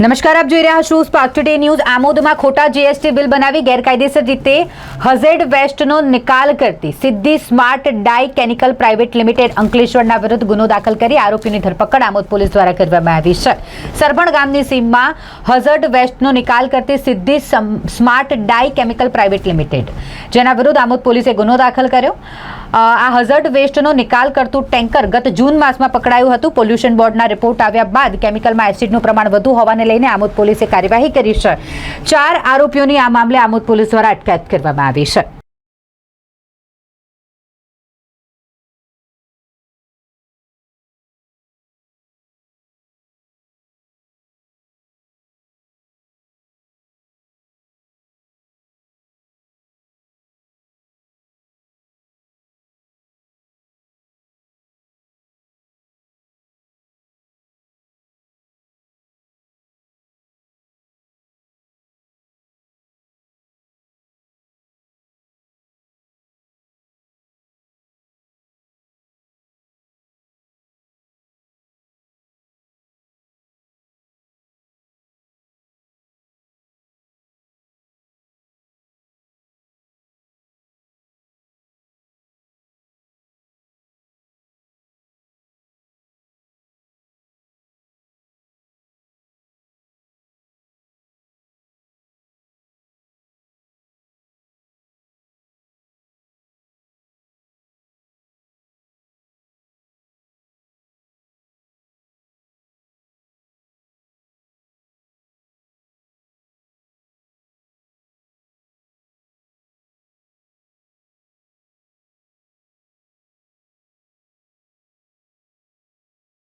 નમસ્કાર, આપ જોઈ રહ્યા છો સ્પાર્ક ટુડે ન્યૂઝ આમોદમાં ખોટા જીએસટી બિલ બનાવી ગેરકાયદેસર રીતે હઝેડ વેસ્ટનો નિકાલ કરતી Siddhi smart dye chemical private limited અંકલેશ્વરના વિરુદ્ધ ગુનો દાખલ કરી આરોપીની ધરપકડ આમોદ પોલીસ દ્વારા કરવામાં આવી છે. સરભણ ગામની સીમમાં હઝર્ડ વેસ્ટનો નિકાલ કરતી સિદ્ધિ સમ- smart dye chemical private limited જેના વિરુદ્ધ આમોદ પોલીસે ગુનો દાખલ કર્યો. આ હઝર્ડ વેસ્ટનો નિકાલ કરતું ટેન્કર ગત જૂન માસમાં પકડાયું હતું. પોલ્યુશન બોર્ડના રિપોર્ટ આવ્યા બાદ કેમિકલમાં એસિડનું પ્રમાણ વધુ હોવાને લઈને આમોદ પોલીસે કાર્યવાહી કરી છે. ચાર આરોપીઓની આ મામલે આમોદ પોલીસ દ્વારા અટકાયત કરવામાં આવી છે.